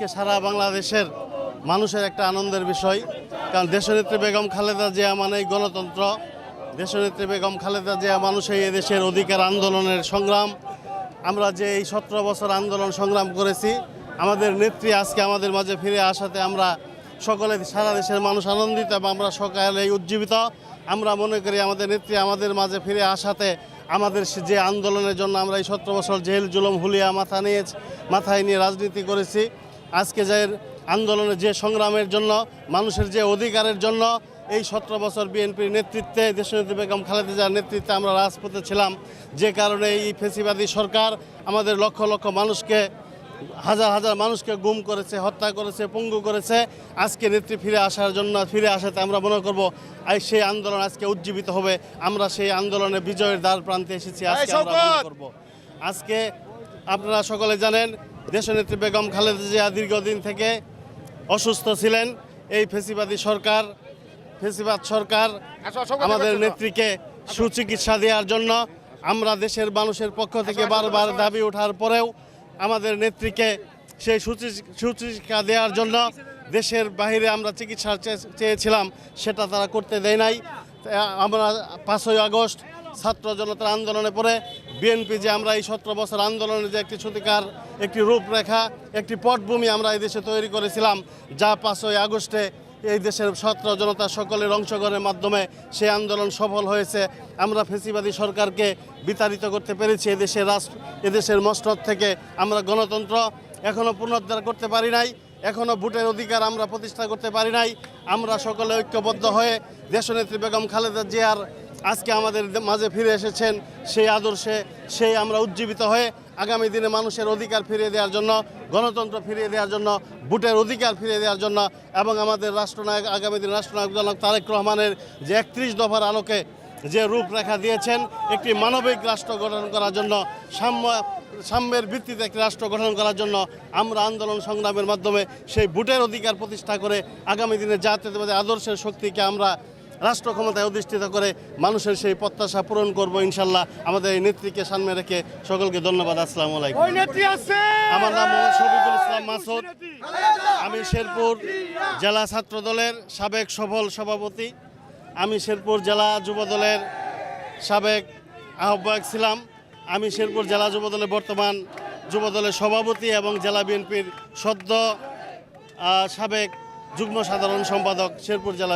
আজকে সারা বাংলাদেশের মানুষের একটা আনন্দের বিষয়। কারণ দেশনেত্রী বেগম খালেদা জিয়া মানেই গণতন্ত্র। দেশনেত্রী বেগম খালেদা জিয়া মানুষই এদেশের অধিকার আন্দোলনের সংগ্রাম। আমরা যে এই সতেরো বছর আন্দোলন সংগ্রাম করেছি, আমাদের নেত্রী আজকে আমাদের মাঝে ফিরে আসাতে আমরা সকলে সারা দেশের মানুষ আনন্দিত এবং আমরা সকালে উজ্জীবিত। আমরা মনে করি আমাদের নেত্রী আমাদের মাঝে ফিরে আসাতে আমাদের যে আন্দোলনের জন্য আমরা এই সতেরো বছর জেল জুলম হুলিয়া মাথা নিয়ে মাথায় নিয়ে রাজনীতি করেছি। আজকে যে আন্দোলনের যে সংগ্রামের জন্য মানুষের যে অধিকারের জন্য এই সতেরো বছর বিএনপির নেতৃত্বে দেশনেত্রী বেগম খালেদা জিয়ার নেতৃত্বে আমরা রাজপথে ছিলাম। যে কারণে এই ফেসিবাদী সরকার আমাদের লক্ষ লক্ষ মানুষকে হাজার হাজার মানুষকে গুম করেছে হত্যা করেছে পঙ্গু করেছে। আজকে নেত্রী ফিরে আসার জন্য ফিরে আসাতে আমরা মনে করব সেই আন্দোলন আজকে উজ্জীবিত হবে। আমরা সেই আন্দোলনে বিজয়ের দ্বার প্রান্তে এসেছি আজকে আমরা করব। আজকে আপনারা সকলে জানেন দেশনেত্রী বেগম খালেদা জিয়া দীর্ঘদিন থেকে অসুস্থ ছিলেন। এই ফেসিবাদী সরকার ফেসিবাদ সরকার আমাদের নেত্রীকে সুচিকিৎসা দেওয়ার জন্য আমরা দেশের মানুষের পক্ষ থেকে বারবার দাবি ওঠার পরেও আমাদের নেত্রীকে সেই সুচি- সুচিকিৎসা দেওয়ার জন্য দেশের বাইরে আমরা চিকিৎসা চেয়েছিলাম সেটা তারা করতে দেয় নাই। আমরা পাঁচই আগস্ট ছাত্র জনতার আন্দোলনে পরে বিএনপি যে আমরা এই সতেরো বছর আন্দোলনের যে একটি সত্যিকার একটি রূপরেখা, একটি পটভূমি আমরা এই দেশে তৈরি করেছিলাম, যা পাঁচই আগস্টে এই দেশের ছাত্র জনতা সকলের অংশগ্রহণের মাধ্যমে সে আন্দোলন সফল হয়েছে। আমরা ফেসিবাদী সরকারকে বিতাড়িত করতে পেরেছি এদেশের রাষ্ট্র এদেশের মসনদ থেকে। আমরা গণতন্ত্র এখনও পুনরুদ্ধার করতে পারি নাই এখনও ভোটের অধিকার আমরা প্রতিষ্ঠা করতে পারি নাই। আমরা সকলে ঐক্যবদ্ধ হয়ে দেশনেত্রী বেগম খালেদা জিয়ার আজকে আমাদের মাঝে ফিরে এসেছেন সেই আদর্শে, সেই আমরা উজ্জীবিত হয়ে আগামী দিনে মানুষের অধিকার ফিরিয়ে দেওয়ার জন্য, গণতন্ত্র ফিরিয়ে দেওয়ার জন্য, ভোটের অধিকার ফিরিয়ে দেওয়ার জন্য এবং আমাদের রাষ্ট্রনায়ক, আগামী দিন রাষ্ট্রনায়ক জনক তারেক রহমানের যে একত্রিশ দফার আলোকে যে রূপরেখা দিয়েছেন, একটি মানবিক রাষ্ট্র গঠন করার জন্য, সাম্য, সাম্যের ভিত্তিতে একটি রাষ্ট্র গঠন করার জন্য আমরা আন্দোলন সংগ্রামের মাধ্যমে সেই ভোটের অধিকার প্রতিষ্ঠা করে আগামী দিনে জাতীয়তাবাদী আদর্শের শক্তিকে আমরা রাষ্ট্র ক্ষমতায় অধিষ্ঠিত করে মানুষের সেই প্রত্যাশা পূরণ করব ইনশাল্লাহ। আমাদের এই নেত্রীকে সামনে রেখে সকলকে ধন্যবাদ। আসসালামু আলাইকুম। আমার নাম মোহাম্মদ শফিকুল ইসলাম মাসুদ। আমি শেরপুর জেলা ছাত্র দলের সাবেক সফল সভাপতি। আমি শেরপুর জেলা যুব দলের সাবেক আহ্বায়ক ছিলাম। আমি শেরপুর জেলা যুব দলের বর্তমান যুব দলের সভাপতি এবং জেলা বিএনপির সদ্য সাবেক যুগ্ম সাধারণ সম্পাদক শেরপুর জেলা